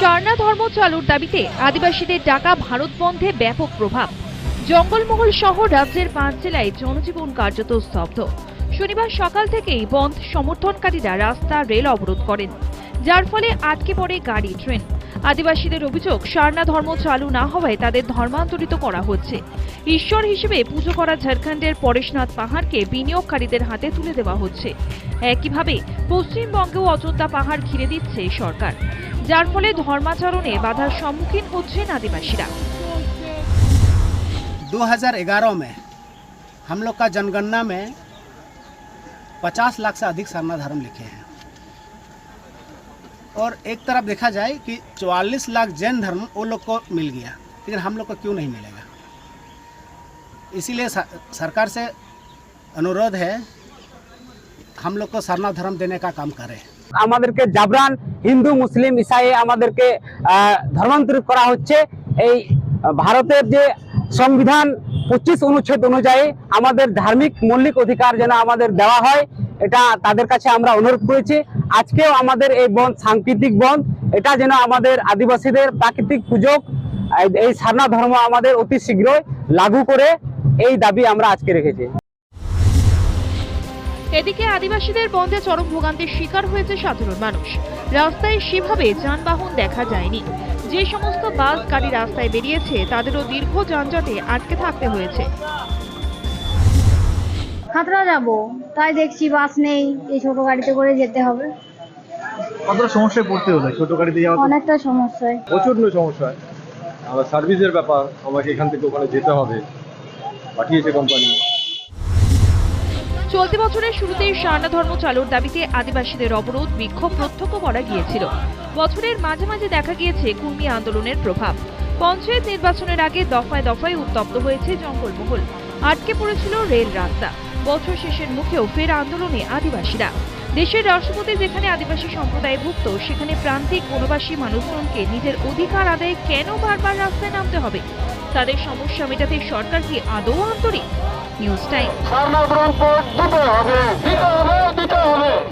সারনা ধর্ম চালুর দাবিতে আদিবাসীদের ডাকা ভারত বন্ধে ব্যাপক প্রভাব। জঙ্গলমহল সহ রাজ্যের পাঁচ জেলায় জনজীবন কার্যত স্তব্ধ। শনিবার সকাল থেকেই বন্ধ সমর্থনকারীরা রাস্তা, রেল অবরোধ করেন, যার ফলে আটকে পড়ে গাড়ি, ট্রেন। আদিবাসীদের অভিযোগ সারনা ধর্ম চালু না হওয়ায় তাদের ধর্মান্তরিত করা হচ্ছে ঈশ্বর হিসেবে পুজো করা ঝাড়খণ্ডের পরেশনাথ পাহাড়কে বিনিয়োগকারীদের হাতে তুলে দেওয়া হচ্ছে একইভাবে পশ্চিমবঙ্গেও অযোধ্যা পাহাড় ঘিরে দিচ্ছে সরকার যার ফলে ধর্মাচরণে বাধার সম্মুখীন হচ্ছেন আদিবাসীরা 2011 में हम लोग का जनगणना में 50 लाख से अधिक सरना धर्म लिखे हैं और एक तरफ देखा जाए कि 44 लाख जैन धर्म वो लोग को मिल गया लेकिन हम लोग को क्यों नहीं मिलेगा इसीलिए स- सरकार से अनुरोध है हम लोग को सरना धर्म देने का काम करें আমাদেরকে জাবরান হিন্দু মুসলিম ইসাই আমাদেরকে আহ, ধর্মান্তরিত করা হচ্ছে এই আহ, ভারতের যে সংবিধান পঁচিশ অনুচ্ছেদ অনুযায়ী আমাদের ধার্মিক মৌলিক অধিকার যেন আমাদের দেওয়া হয় এটা তাদের কাছে আমরা অনুরোধ করেছি আজকেও আমাদের এই বন সাংস্কৃতিক বন এটা যেন আমাদের আদিবাসীদের প্রাকৃতিক পুজো এই- সারনা ধর্ম আমাদের অতি শীঘ্রই লাগু করে এই দাবি আমরা আজকে রেখেছি। এদিকে আদিবাসীদের বন্ধে চরম ভোগান্তির শিকার হয়েছে সাধারণ মানুষ। রাস্তায় সেভাবে যানবাহন দেখা যায়নি। যে সমস্ত বাস গাড়ি রাস্তায় বেরিয়েছে তাদেরও দীর্ঘ যানজটে আটকে থাকতে হয়েছে। খাতড়া যাব। তাই দেখছি বাস নেই এই ছোট গাড়িতে করে যেতে হবে। কতটা সমস্যায় পড়তে হলো? ছোট গাড়িতে যাওয়া অনেকটা সমস্যায়। প্রচণ্ড সমস্যা। আবার সার্ভিসের ব্যাপার আমাকে এখান থেকে ওখানে যেতে হবে। পাঠিয়েছে কোম্পানি চলতি বছরের শুরুতেই সারনা ধর্ম চালুর দাবিতে আদিবাসীদের অবরোধ বিক্ষোভ প্রত্যক্ষ করা গিয়েছিল। বছরের মাঝে মাঝে দেখা গিয়েছে কুর্মী আন্দোলনের প্রভাব। পঞ্চায়েত নির্বাচনের আগে দফায় দফায় উত্তপ্ত হয়েছে জঙ্গলমহল। আটকে পড়েছিল রেল রাস্তা। বছর শেষের মুখেও ফের আন্দোলনে আদিবাসীরা। দেশের রাষ্ট্রপতি যেখানে আদিবাসী সম্প্রদায় ভুক্ত সেখানে প্রান্তিক বনবাসী মানুষজনকে নিজের অধিকার আদায়ে কেন বারবার রাস্তায় নামতে হবে? তাদের সমস্যা মেটাতে সরকার কি আদৌ আন্তরিক? News time.